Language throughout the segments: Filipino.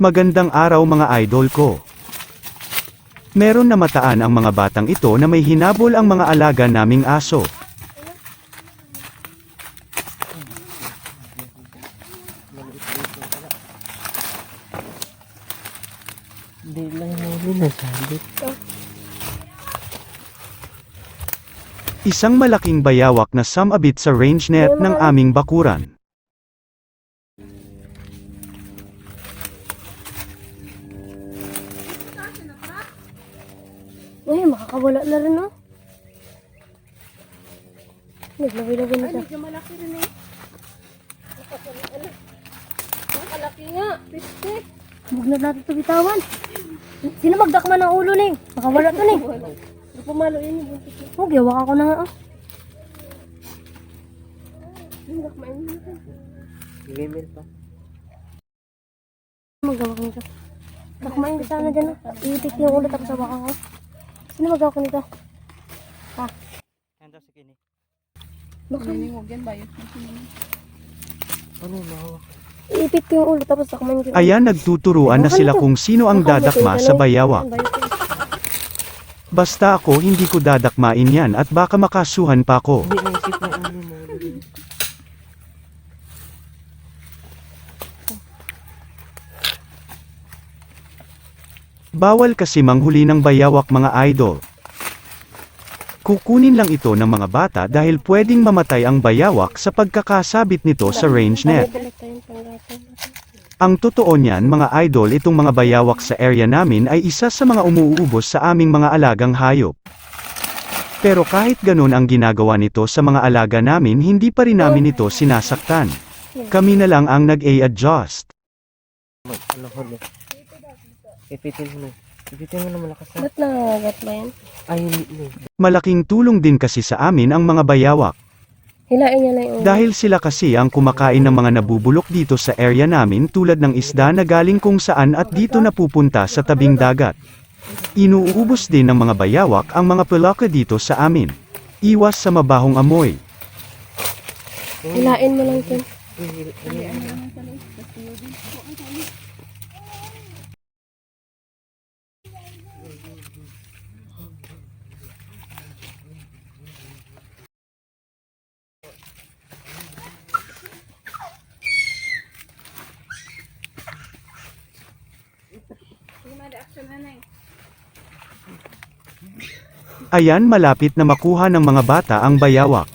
Magandang araw mga idol ko. Meron na mataan ang mga batang ito na may hinabol ang mga alaga naming aso. Hindi lang huli na sabit. Isang malaking bayawak na samabit sa range net ng aming bakuran. Uy, makakawala na rin, oh. Naglabi-labi na siya. Medyo malaki rin eh. Ang kalaki nga, 50. Huwag na natin ito bitawan. Sino magdakman ng ulo, Ning? Makawala to, Ning. Hindi pumalo yun yung buntis niya. Huwag, yawak ako na nga, oh. Hindi ako mainit. Gmail pa. Magawak nito. Dakmain ko sana dyan, oh. Iitik yung ulo tapos hawakan ko. Sino magawak nito? Handa sa kini. Baka Huwag yan ba yun? Ano yung mahawak? iipit ko yung ulo tapos dakmain ko. Ayan nagtuturuan na sila kung sino ang dadakma sa bayawak. Basta ako hindi ko dadakmain yan at baka makasuhan pa ako. Hindi naisip na ano mo. Bawal kasi manghuli ng bayawak mga idol. Kukunin lang ito ng mga bata dahil pwedeng mamatay ang bayawak sa pagkakasabit nito sa range net. Ang totoo niyan mga idol itong mga bayawak sa area namin ay isa sa mga umuubos sa aming mga alagang hayop. Pero kahit ganun ang ginagawa nito sa mga alaga namin hindi pa rin namin ito sinasaktan. Kami na lang ang nag-a-adjust. Ipitin mo na. Ipitin mo na malakas na. Ba't nangagat ba yan? Ay, hindi. Malaking tulong din kasi sa amin ang mga bayawak. Hilain niya na yung. Dahil sila kasi ang kumakain ng mga nabubulok dito sa area namin tulad ng isda na galing kung saan at dito napupunta sa tabing dagat. Inuubos din ng mga bayawak ang mga pelaka dito sa amin. Iwas sa mabahong amoy. Hilain mo lang, Ken. Ayan malapit na makuha ng mga bata ang bayawak.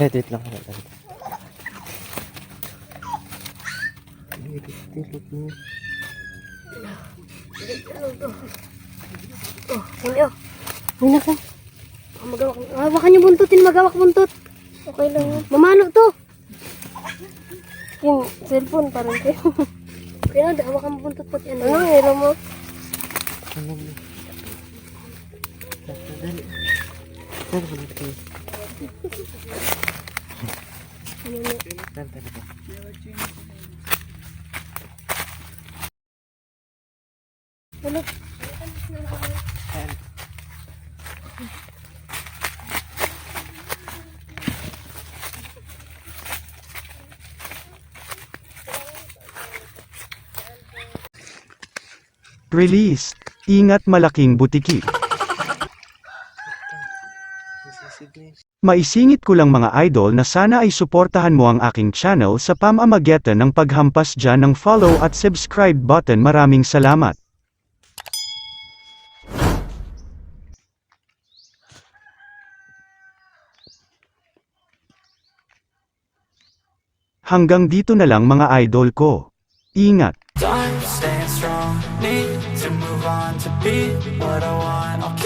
Wait lang. Oh. Huwag na, Ken. Oh, magawak. Hawakan yung buntutin, magawak buntot. Okay lang yun. Mamano to. Yung cellphone, parang kayo. Kaya na, hawakan mo buntot pati ano. Ano, hero mo? Ano mo? Dali. Dali mo dito. Dali, dali ba? Ano? Release. Ingat malaking butiki. Maisingit ko lang mga idol na sana ay suportahan mo ang aking channel sa pamamagitan ng paghampas dyan ng follow at subscribe button. Maraming salamat. Hanggang dito na lang mga idol ko. Ingat. Time staying strong, need to move on to be what I want. Keep